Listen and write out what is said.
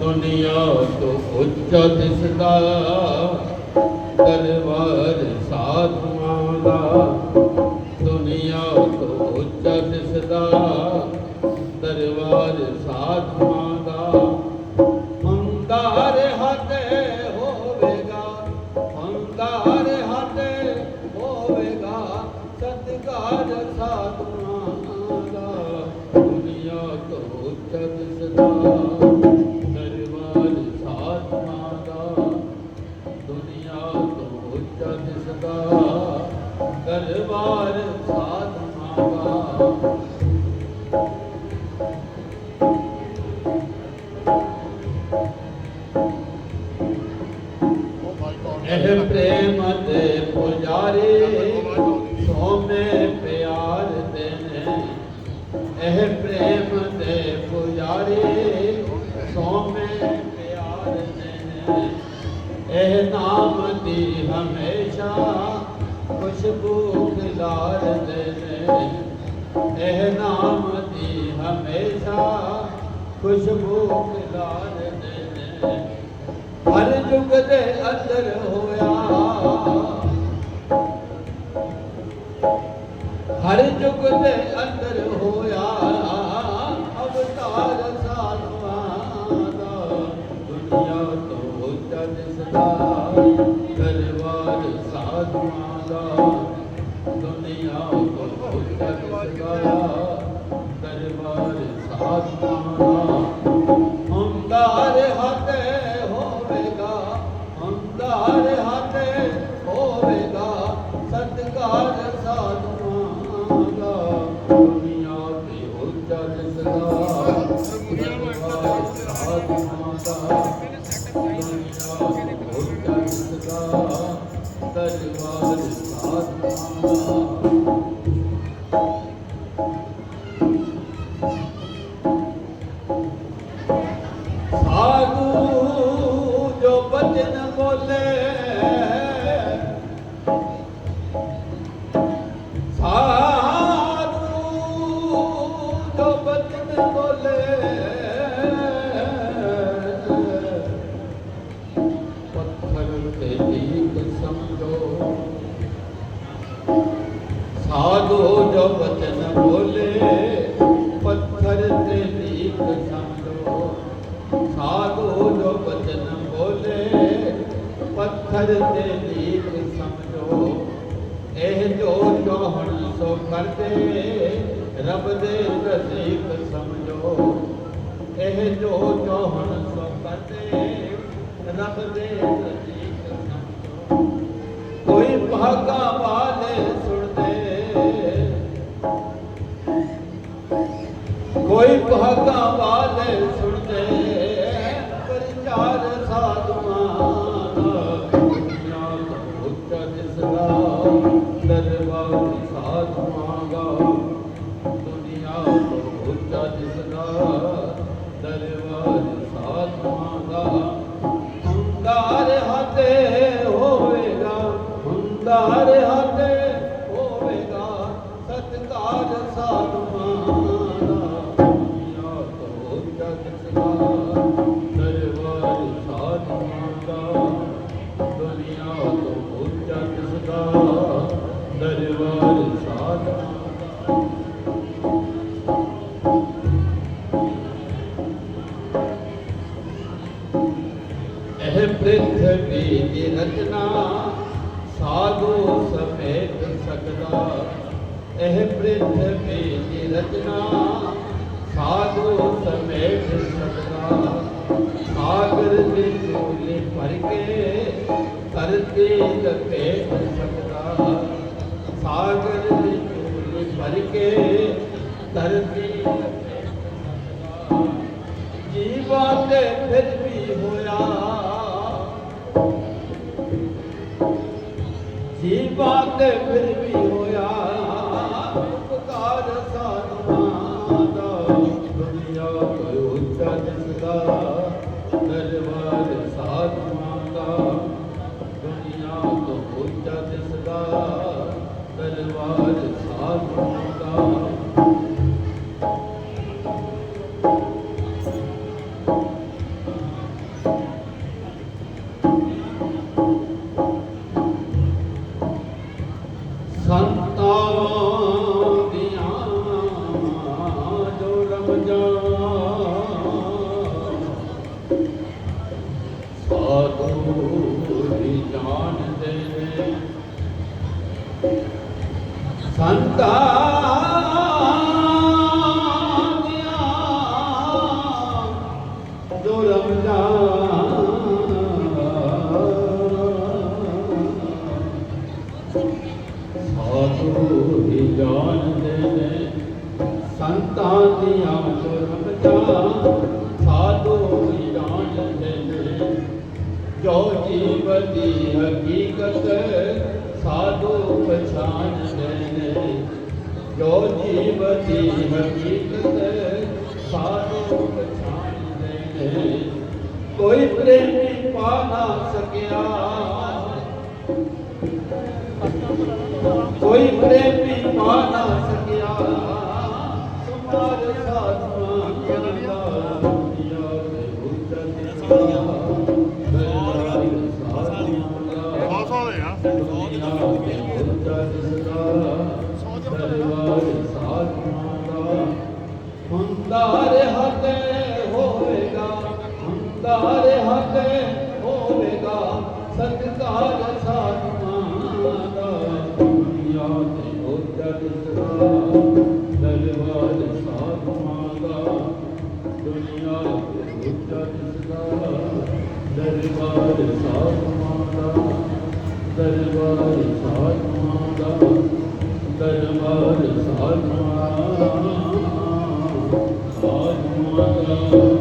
ਦੁਨੀਆ ਤੋਂ ਉੱਚਾ ਦਿਸਦਾ ਦਰਬਾਰ ਸਾਧੂਆਂ ਦਾ। ਦੁਨੀਆ ਤੋਂ ਉੱਚਾ ਦਿਸਦਾ ਦਰਬਾਰ ਸਾਧੂਆਂ ਦਰਬਾਰ ਸਾਧੂਆਂ ਦਾ ਇਹ ਪ੍ਰੇਮ ਦੇ ਪੁਜਾਰੀ ਸੋਮੇ ਪਿਆਰ ਦੇ ਨੇ ਇਹ ਪ੍ਰੇਮ ਦੇ ਪੁਜਾਰੀ ਸੋਮੇ ਪਿਆਰ ਦੇ ਨੇ ਇਹ ਨਾਮ ਦੀ ਹਮੇਸ਼ਾ ਖੁਸ਼ਬੂ ਖਿਲਾਰਦੇ ਨੇ। ਇਹ ਨਾਮ ਦੀ ਹਮੇਸ਼ਾ ਖੁਸ਼ਬੂ ਖਿਲਾਰਦੇ ਨੇ। ਹਰ ਯੁਗ ਦੇ ਅੰਦਰ ਹੋਇਆ। ਹਰ ਯੁਗ ਦੇ ਅੰਦਰ ਹੋਇਆ। ਅਵਤਾਰ ਸਾਧੂਆਂ ਦਾ ਦੁਨੀਆ ਤੋਂ ਉੱਚਾ ਦਿਸਦਾ ਦਰਬਾਰ ਸਾਧੂਆਂ ਦਾ ਦੁਨੀਆ ਤੋਂ ਉੱਚਾ ਦਿਸਦਾ ਦਰਬਾਰ ਸਾਧੂਆਂ ਦਾ ਹੁੰਦਾ ਰਿਹਾ ਤੇ ਹੋਵੇਗਾ ਹੁੰਦਾ ਰਿਹਾ ਤੇ ਹੋਵੇਗਾ ਸਤਿਕਾਰ ਸਾਧੂਆਂ ਦਾ ਦੁਨੀਆ ਤੇ ਉੱਚਾ ਦਿਸਦਾ ਦਰਬਾਰ ਸਾਧੂਆਂ ਦਾ ਸਾਧੋ ਜੋ ਬਚਨ ਬੋਲੇ, ਪੱਥਰ ਤੇ ਲੀਕ ਸਮਝੋ ਸਾਧੋ ਜੋ ਬਚਨ ਬੋਲੇ, ਪੱਥਰ ਤੇ ਲੀਕ ਸਮਝੋ ਇਹ ਜੋ ਚਾਹਣ ਸੋ ਕਰਦੇ, ਰੱਬ ਦੇ ਰਸੀਕ ਸਮਝੋ। ਇਹ ਜੋ ਚਾਹਣ ਸੋ ਕਰਦੇ, ਰੱਬ ਦੇ ਰਸੀਕ ਸਮਝੋ। ਕੋਈ ਭਾਗਾ ਕੋਈ ਭਾਗਾ ਪ੍ਰਿਥਵੀ ਦੀ ਰਚਨਾ ਸਾਧੂ ਸਮੇਤ ਸਕਦਾ। ਇਹ ਪ੍ਰਿਥਵੀ ਦੀ ਰਚਨਾ ਧਰਤੀ ਸਕਦਾ। ਸਾਗਰ ਦੀ ਝੋਲੀ ਭਰ ਕੇ ਧਰਤੀ ਜੀਵਾਂ ਤੇ ਫਿਰ ਵੀ ਹੋਇਆ। ਜੀਵਾਂ ਤੇ ਫਿਰ ਵੀ ਸਾਧੂ ਜਾਣਦੇ ਨੇ। ਸੰਤਾ ਜੋ ਸਾਧੂ ਹੀ ਜਾਣਦੇ ਨੇ। ਸੰਤਾਂ ਦੀਆਂ ਜੋ ਜੋ ਜੀਵ ਹਕੀਕਤ ਸਾਧੂ ਪਛਾਣਦੇ ਨੇ। ਜੋ ਜੀਵ ਦੀ ਹਕੀਕਤ ਸਾਧੂ ਪਛਾਣਦੇ ਨੇ। ਕੋਈ ਪ੍ਰੇਮੀ ਪਾ ਨਾ ਸਕਿਆ। ਕੋਈ ਪ੍ਰੇਮੀ ਪਾ ਨਾ ਸਕਿਆ। ਤੁਮਾਰ ਸਾਧਨਾ ਕਰਦਾ ਦੁਨੀਆ ਦੇ ਉਚਤ ਦਰਬਾਰ ਸਾਧਨਾ ਦਾ ਦਰਬਾਰ ਸਾਧਨਾ ਸਾਧਨਾ ਦਾ